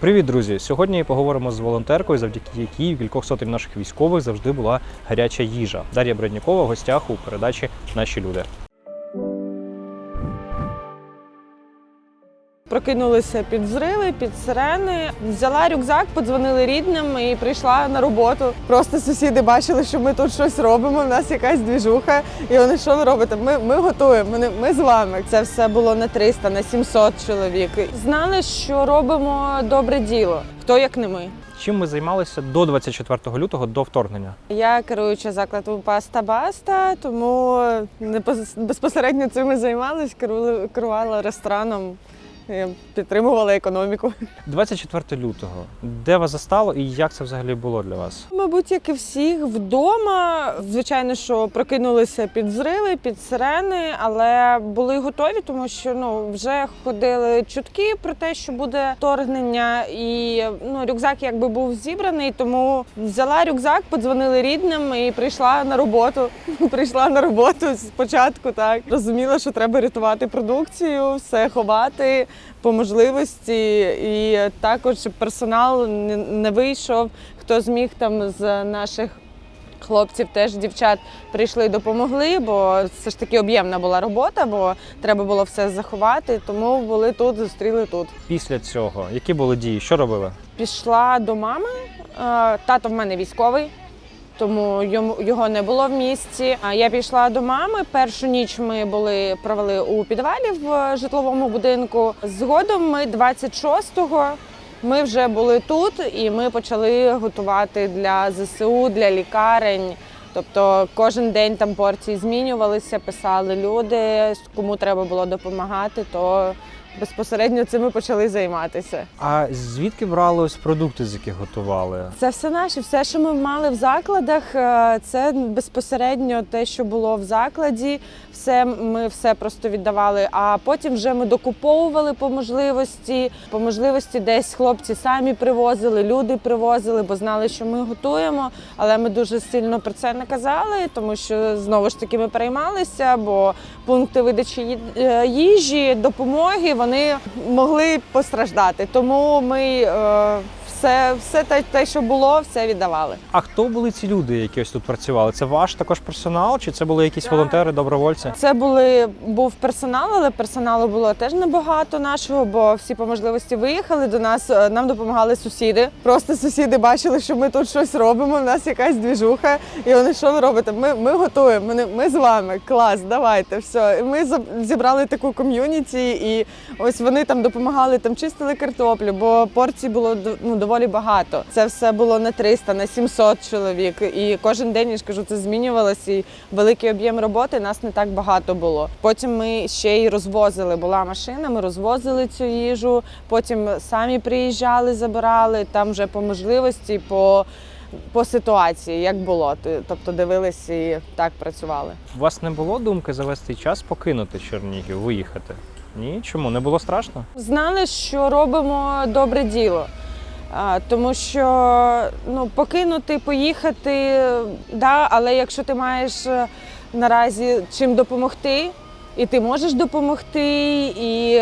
Привіт, друзі! Сьогодні поговоримо з волонтеркою, завдяки якій в кількох сотень наших військових завжди була гаряча їжа. Дар'я Бреднікова в гостях у передачі Наші люди. Прокинулися під взриви, під сирени. Взяла рюкзак, подзвонили рідним і прийшла на роботу. Просто сусіди бачили, що ми тут щось робимо. в нас якась двіжуха. І вони що ви робите? Ми, ми готуємо. Ми, ми з вами. Це все було на 300, на 700 чоловік. Знали, що робимо добре діло. Хто як не ми. Чим ми займалися до 24 лютого до вторгнення? Я керуюча закладу Паста Баста, тому не пос- безпосередньо цим і займалась, керувала рестораном, і підтримувала економіку. 24 лютого. Де вас застало і як це взагалі було для вас? Мабуть, як і всіх вдома. Звичайно, що прокинулися під взриви, під сирени, але були готові, тому що ну вже ходили чутки про те, що буде вторгнення, і ну рюкзак якби був зібраний. Тому взяла рюкзак, подзвонили рідним і прийшла на роботу. Прийшла на роботу спочатку. Так розуміла, що треба рятувати продукцію, все ховати по можливості, і також персонал не- вийшов. Хто зміг там з наших хлопців, теж дівчат прийшли, і допомогли, бо це ж таки об'ємна була робота, бо треба було все заховати. Тому були тут, зустріли тут. Після цього які були дії? Що робили? Пішла до мами. Е, Тато в мене військовий, тому його не було в місті. Я пішла до мами. Першу ніч ми були провели у підвалі в житловому будинку. Згодом ми 26-го ми вже були тут, і ми почали готувати для ЗСУ, для лікарень. Тобто кожен день там порції змінювалися, писали люди, кому треба було допомагати, то безпосередньо цим ми почали займатися. А звідки брали ось продукти, з яких готували? Це все наше, все, що ми мали в закладах, е, це безпосередньо те, що було в закладі. Все ми все просто віддавали. А потім вже ми докуповували по можливості. По можливості десь хлопці самі привозили, люди привозили, бо знали, що ми готуємо. Але ми дуже сильно про це не казали, тому що знову ж таки ми переймалися, бо пункти видачі е, їжі, допомоги вони могли постраждати. Тому ми е, все, все те, те, що було, все віддавали. А хто були ці люди, які ось тут працювали? Це ваш також персонал, чи це були якісь Так. волонтери, добровольці? Це були був персонал, але персоналу було теж небагато нашого, бо всі по можливості виїхали до нас. е, Нам допомагали сусіди. Просто сусіди бачили, що ми тут щось робимо. в нас якась двіжуха. І вони що ви робите? Ми, ми готуємо. Ми, ми з вами. Клас, давайте. Все. І ми зібрали таку ком'юніті, і ось вони там допомагали, там чистили картоплю, бо порцій було ну, доволі багато. Це все було на 300, на 700 чоловік. І кожен день я ж кажу, це змінювалося. І великий об'єм роботи нас не так багато було. Потім ми ще й розвозили. Була машина, ми розвозили цю їжу. Потім самі приїжджали, забирали там вже по можливості, по, по ситуації, як було. Тобто дивились і так працювали. У вас не було думки за весь цей час покинути Чернігів, виїхати? Ні, чому не було страшно? Знали, що робимо добре діло. Тому що ну, покинути, поїхати, да, але якщо ти маєш е, наразі чим допомогти, і ти можеш допомогти, і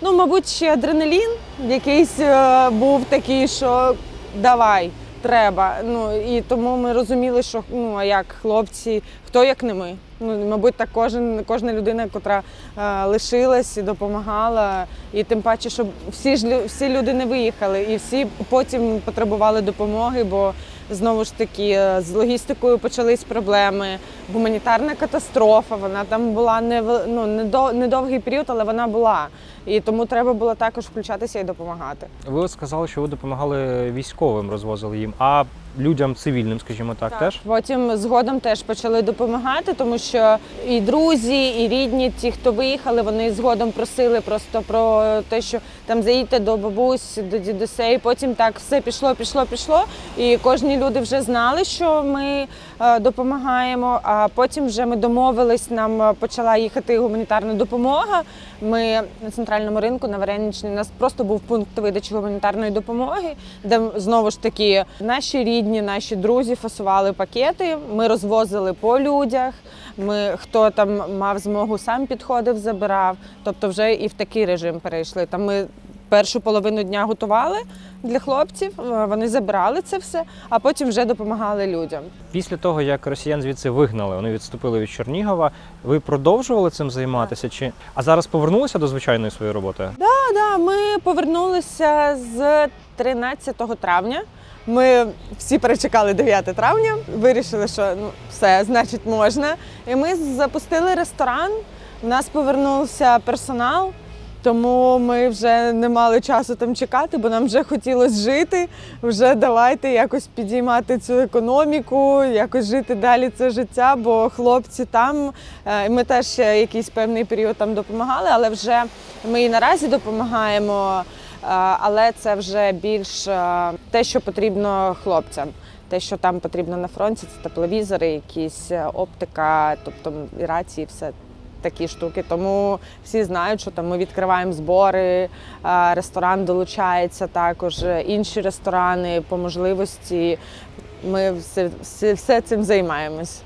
ну, мабуть, ще адреналін якийсь е, був такий, що давай, треба. Ну і тому ми розуміли, що ну а як хлопці, хто як не ми. Ну, мабуть, так кожен, кожна людина, яка е, лишилась і допомагала. І тим паче, що всі ж всі люди не виїхали, і всі потім потребували допомоги, бо знову ж таки е, з логістикою почались проблеми. Гуманітарна катастрофа. Вона там була не ну, недо- недовгий період, але вона була. І тому треба було також включатися і допомагати. Ви сказали, що ви допомагали військовим, розвозили їм, а людям цивільним, скажімо так, теж? Потім згодом теж почали допомагати, тому що і друзі, і рідні, ті, хто виїхали, вони згодом просили просто про те, що там заїдьте до бабусь, до дідусей. Потім так все пішло, пішло, пішло. І кожні люди вже знали, що ми е, допомагаємо. А потім вже ми домовились, нам е, почала їхати гуманітарна допомога. Ми на центральному ринку на Вареничній, у нас просто був пункт видачі гуманітарної допомоги, де знову ж таки наші рідні, наші друзі фасували пакети. Ми розвозили по людях. Ми хто там мав змогу, сам підходив, забирав. Тобто, вже і в такий режим перейшли. Там ми першу половину дня готували для хлопців. е, Вони забирали це все, а потім вже допомагали людям. Після того, як росіян звідси вигнали, вони відступили від Чернігова. Ви продовжували цим займатися? Чи а зараз повернулися до звичайної своєї роботи? Да, да, ми повернулися з 13 травня. Ми всі перечекали 9 травня, вирішили, що ну все, значить, можна. І ми запустили ресторан. У нас повернувся персонал, тому ми вже не мали часу там чекати, бо нам вже хотілося жити. Вже давайте якось підіймати цю економіку, якось жити далі це життя, бо хлопці там. е, Ми теж якийсь певний період там допомагали, але вже ми і наразі допомагаємо. Е, Але це вже більш е, те, що потрібно хлопцям. Те, що там потрібно на фронті, це тепловізори, якісь е, оптика, тобто і рації, все такі штуки. Тому всі знають, що там ми відкриваємо збори, ресторан долучається також, інші ресторани по можливості. Ми все, все, все цим займаємось.